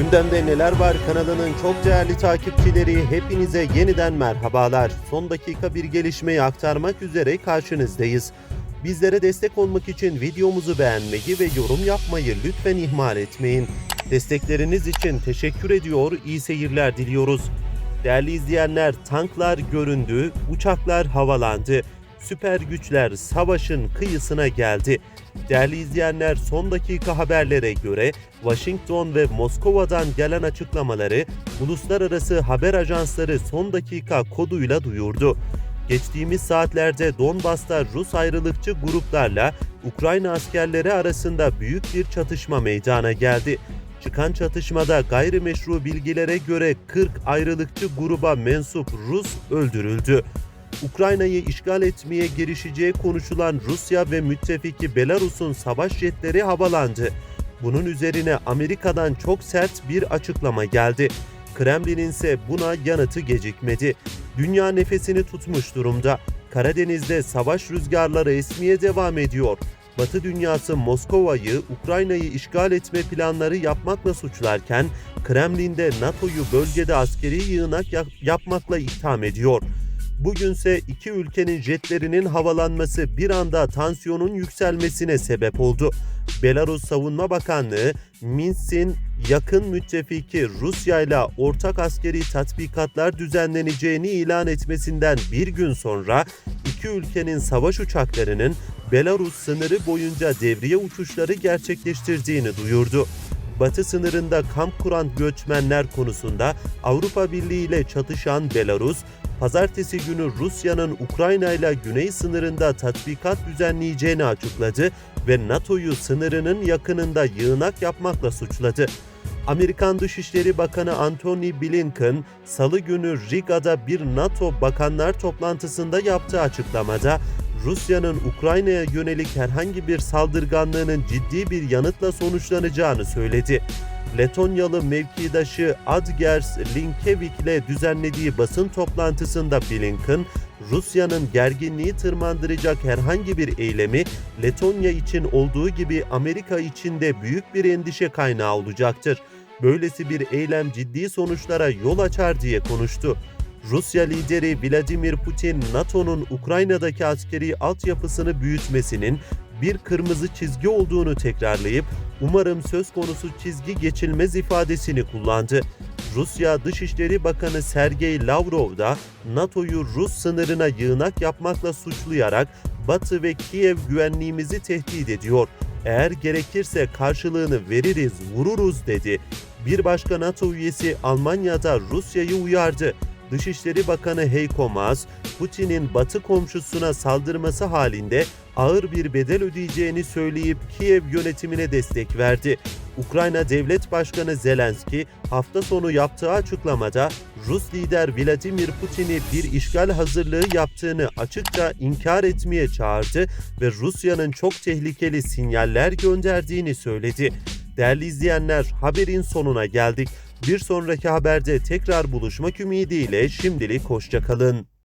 Gündemde neler var kanalının çok değerli takipçileri hepinize yeniden merhabalar. Son dakika bir gelişmeyi aktarmak üzere karşınızdayız. Bizlere destek olmak için videomuzu beğenmeyi ve yorum yapmayı lütfen ihmal etmeyin. Destekleriniz için teşekkür ediyor, iyi seyirler diliyoruz. Değerli izleyenler, tanklar göründü, uçaklar havalandı. Süper güçler savaşın kıyısına geldi. Değerli izleyenler, son dakika haberlere göre Washington ve Moskova'dan gelen açıklamaları uluslararası haber ajansları son dakika koduyla duyurdu. Geçtiğimiz saatlerde Donbas'ta Rus ayrılıkçı gruplarla Ukrayna askerleri arasında büyük bir çatışma meydana geldi. Çıkan çatışmada gayrimeşru bilgilere göre 40 ayrılıkçı gruba mensup Rus öldürüldü. Ukrayna'yı işgal etmeye girişeceği konuşulan Rusya ve müttefiki Belarus'un savaş jetleri havalandı. Bunun üzerine Amerika'dan çok sert bir açıklama geldi. Kremlin'in ise buna yanıtı gecikmedi. Dünya nefesini tutmuş durumda. Karadeniz'de savaş rüzgarları esmeye devam ediyor. Batı dünyası Moskova'yı Ukrayna'yı işgal etme planları yapmakla suçlarken Kremlin'de NATO'yu bölgede askeri yığınak yap- yapmakla itham ediyor. Bugünse iki ülkenin jetlerinin havalanması bir anda tansiyonun yükselmesine sebep oldu. Belarus Savunma Bakanlığı, Minsk'in yakın müttefiki Rusya ile ortak askeri tatbikatlar düzenleneceğini ilan etmesinden bir gün sonra iki ülkenin savaş uçaklarının Belarus sınırı boyunca devriye uçuşları gerçekleştirdiğini duyurdu. Batı sınırında kamp kuran göçmenler konusunda Avrupa Birliği ile çatışan Belarus, pazartesi günü Rusya'nın Ukrayna ile güney sınırında tatbikat düzenleyeceğini açıkladı ve NATO'yu sınırının yakınında yığınak yapmakla suçladı. Amerikan Dışişleri Bakanı Antony Blinken, salı günü Riga'da bir NATO bakanlar toplantısında yaptığı açıklamada, Rusya'nın Ukrayna'ya yönelik herhangi bir saldırganlığının ciddi bir yanıtla sonuçlanacağını söyledi. Letonyalı mevkidaşı Adgers Linkevik ile düzenlediği basın toplantısında Blinken, Rusya'nın gerginliği tırmandıracak herhangi bir eylemi Letonya için olduğu gibi Amerika için de büyük bir endişe kaynağı olacaktır. Böylesi bir eylem ciddi sonuçlara yol açar diye konuştu. Rusya lideri Vladimir Putin, NATO'nun Ukrayna'daki askeri altyapısını büyütmesinin bir kırmızı çizgi olduğunu tekrarlayıp umarım söz konusu çizgi geçilmez ifadesini kullandı. Rusya Dışişleri Bakanı Sergey Lavrov da NATO'yu Rus sınırına yığınak yapmakla suçlayarak Batı ve Kiev güvenliğimizi tehdit ediyor. Eğer gerekirse karşılığını veririz, vururuz dedi. Bir başka NATO üyesi Almanya'da Rusya'yı uyardı. Dışişleri Bakanı Heiko Maas, Putin'in Batı komşusuna saldırması halinde ağır bir bedel ödeyeceğini söyleyip Kiev yönetimine destek verdi. Ukrayna Devlet Başkanı Zelenski hafta sonu yaptığı açıklamada Rus lider Vladimir Putin'i bir işgal hazırlığı yaptığını açıkça inkar etmeye çağırdı ve Rusya'nın çok tehlikeli sinyaller gönderdiğini söyledi. Değerli izleyenler haberin sonuna geldik. Bir sonraki haberde tekrar buluşmak ümidiyle şimdilik hoşçakalın.